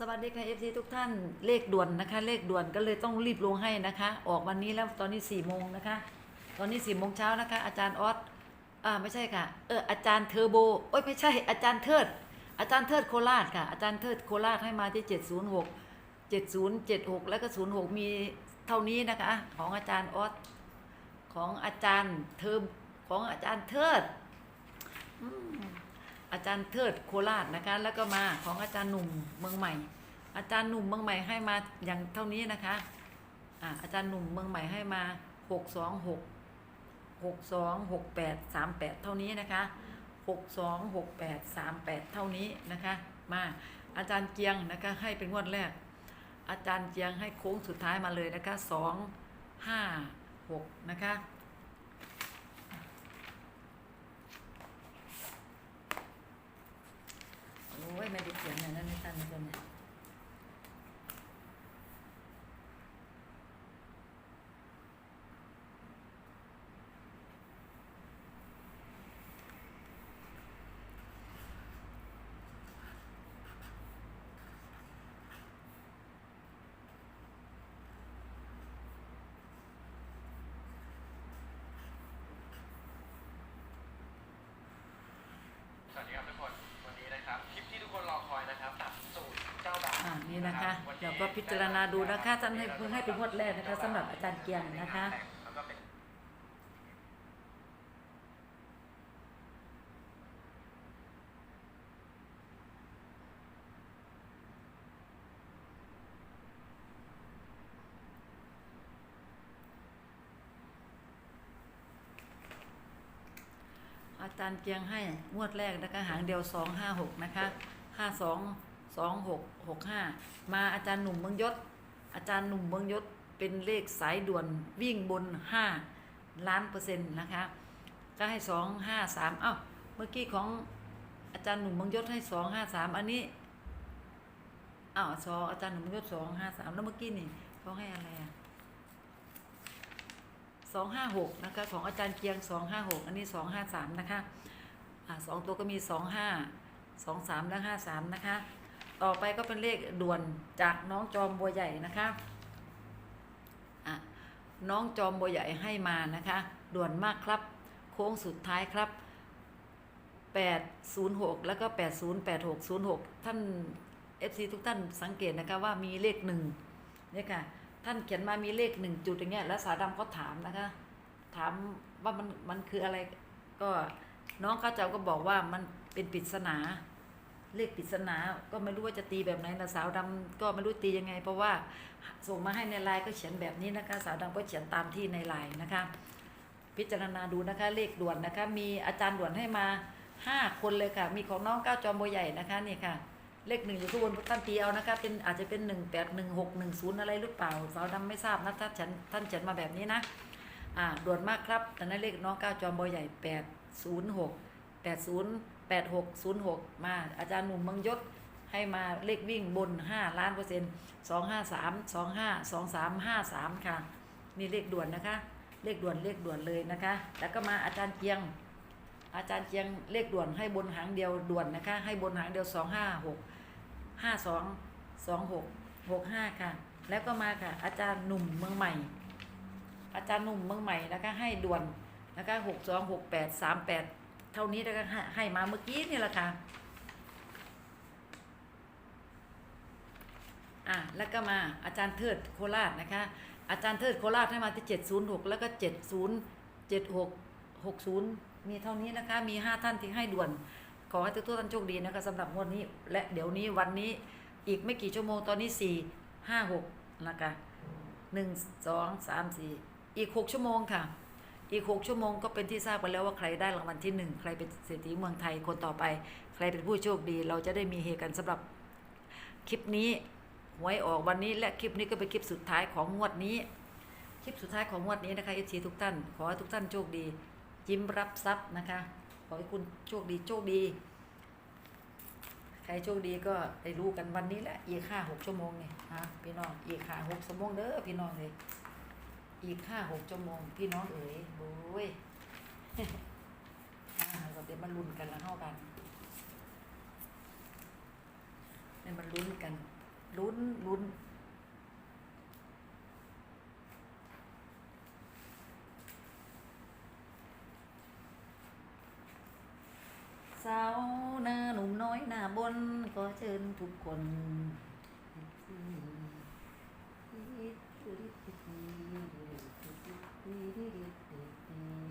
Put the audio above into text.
สวัสดีค่ะเอฟซีทุกท่านเลขด่วนนะคะ เลขด่วนก็เลยต้องรีบลงให้นะคะ ออกวันนี้แล้วตอนนี้สี่โมงนะคะ ตอนนี้สี่โมงเช้านะคะ อาจารย์ออสอ่าไม่ใช่ค่ะเอออาจารย์เทอร์โบโอ้ยไม่ใช่อาจารย์เทิด อาจารย์เทิดโคราชค่ะ อาจารย์เทิดโคราชให้มาที่เจ็ดศูนย์หกเจ็ดศูนย์เจ็ดหกแล้วก็ศูนย์หกมีเท่านี้นะคะ ของอาจารย์ออสของอาจารย์เทอร์ของอาจารย์เทิด อ อาจารย์เทิดโคราชนะคะ แล้วก็มาของอาจารย์หนุ่มเมืองใหม่ อาจารย์หนุ่มเมืองใหม่ให้มาอย่างเท่านี้นะคะอ่าอาจารย์หนุ่มเมืองใหม่ให้มาหกสองหกหกสองหกแปดสามแปดเท่านี้นะคะหกสองหกแปดสามแปดเท่านี้นะคะ มาอาจารย์เจียงนะคะให้เป็นงวดแรก อาจารย์เจียงให้โค้งสุดท้ายมาเลยนะคะสองห้าหกนะคะ โอ้ยไม่ได้เขียนอย่างนั้นไม่ทันเลยเนี่ย สวัสดีครับทุกคน วันนี้นะครับคลิปที่ทุกคนรอคอยนะครับตัดสูตรเจ้าบ่าว อ่า นี่นะคะวันนี้เดี๋ยวก็พิจารณาดูนะคะท่านให้เพิ่งให้เป็นงวดแรกนะคะสำหรับอาจารย์เกียงนะคะแล้วก็เป็นอาจารย์เกียงให้งวดแรกนะคะหางเดียวสองห้าหกนะคะห้า สองหกหกห้ามาอาจารย์หนุ่มเมืองยศ อาจารย์หนุ่มเมืองยศเป็นเลขสายด่วนวิ่งบนห้าล้านเปอร์เซ็นต์นะคะ ก็ให้สองห้าสามเอ้าเมื่อกี้ของอาจารย์หนุ่มเมืองยศให้สองห้าสามอันนี้อ้าวสองอาจารย์หนุ่มเมืองยศสองห้าสามแล้วเมื่อกี้นี่เขาให้อะไรอะสองห้าหกนะคะของอาจารย์เกียงสองห้าหกอันนี้สองห้าสามนะคะอ่าสองตัวก็มีสองห้าสองสามและห้าสามนะคะ ต่อไปก็เป็นเลขด่วนจากน้องจอมบัวใหญ่นะคะ น้องจอมบัวใหญ่ให้มานะคะ ด่วนมากครับ โค้งสุดท้ายครับ 806 แล้วก็ 808606 ท่าน FC ทุกท่านสังเกตนะคะว่ามีเลขหนึ่งเนี่ยค่ะ ท่านเขียนมามีเลขหนึ่งจุดอย่างเงี้ย แล้วสาดำก็ถามนะคะ ถามว่ามันมันคืออะไร ก็น้องข้าเจ้าก็บอกว่ามันเป็นปริศนา เลขปริศนา ก็ไม่รู้ว่าจะตีแบบไหนนะสาวดำก็ไม่รู้ตียังไง เพราะว่าส่งมาให้ในไลน์ก็เขียนแบบนี้นะคะ สาวดำก็เขียนตามที่ในไลน์นะคะ พิจารณาดูนะคะ เลขด่วนนะคะ มีอาจารย์ด่วนให้มาห้าคนเลยค่ะ มีของน้องก้าวจอมโบใหญ่นะคะนี่ค่ะ เลขหนึ่งอยู่ข้างบนท่านตีเอานะคะ เป็นอาจจะเป็นหนึ่งแปดหนึ่งหกหนึ่งศูนย์อะไรหรือเปล่า สาวดำไม่ทราบนะถ้าฉันท่านเขียนมาแบบนี้นะอ่าด่วนมากครับแต่นั้นเลขน้องก้าวจอมโบใหญ่แปดศูนย์หก แปดหกศูนย์หกมาอาจารย์หนุ่มเมืองยศให้มาเลขวิ่งบนห้าล้านเปอร์เซ็นต์สองห้าสามสองห้าสองสามห้าสามค่ะนี่เลขด่วนนะคะ เลขด่วนเลขด่วนเลยนะคะ แล้วก็มาอาจารย์เกียง อาจารย์เกียงเลขด่วนให้บนหางเดียวด่วนนะคะ ให้บนหางเดียวสองห้าหกห้าสองสองหกหกห้าค่ะ แล้วก็มาค่ะ อาจารย์หนุ่มเมืองใหม่ อาจารย์หนุ่มเมืองใหม่นะคะให้ด่วนนะคะหกสองหกแปดสามแปด เท่านี้นะคะให้ให้มาเมื่อกี้นี่แหละค่ะ อะแล้วก็มาอาจารย์เทิดโคราชนะคะ อาจารย์เทิดโคราชให้มาที่ 706 แล้วก็ 70 76 60 มีเท่านี้นะคะ มี 5 ท่านที่ให้ด่วน ขอให้ทุกท่านโชคดีนะคะสำหรับงวดนี้ และเดี๋ยวนี้วันนี้อีกไม่กี่ชั่วโมงตอนนี้ 4 5 6 นะคะ 1 2 3 4 อีก 6 ชั่วโมงค่ะ อีก6ชั่วโมงก็เป็นที่ทราบกันแล้วว่าใครได้รางวัลที่1ใครเป็นเศรษฐีเมืองไทยคนต่อไป ใครเป็นผู้โชคดี เราจะได้มีเฮกันสำหรับคลิปนี้หวยออกวันนี้และคลิปนี้ก็เป็นคลิปสุดท้ายของงวดนี้ คลิปสุดท้ายของงวดนี้นะคะเอชีทุกท่าน ขอให้ทุกท่านโชคดี ยิ้มรับทรัพย์นะคะ ขอให้คุณโชคดีโชคดี ใครโชคดีก็ได้รู้กันวันนี้แหละอีกห้าหกชั่วโมงเนี่ยฮะพี่น้องอีกห้าหกชั่วโมงเด้อพี่น้องเลย อีกห้าหกชั่วโมงพี่น้องเอ๋ยโอ้ยเราเดี๋ยวมาลุ้นกันละเท่ากันเดี๋ยวมาลุ้นกัน ลุ้นลุ้นสาวหน้าหนุ่มน้อยหน้าบน ก็เชิญทุกคน Dee dee dee dee dee.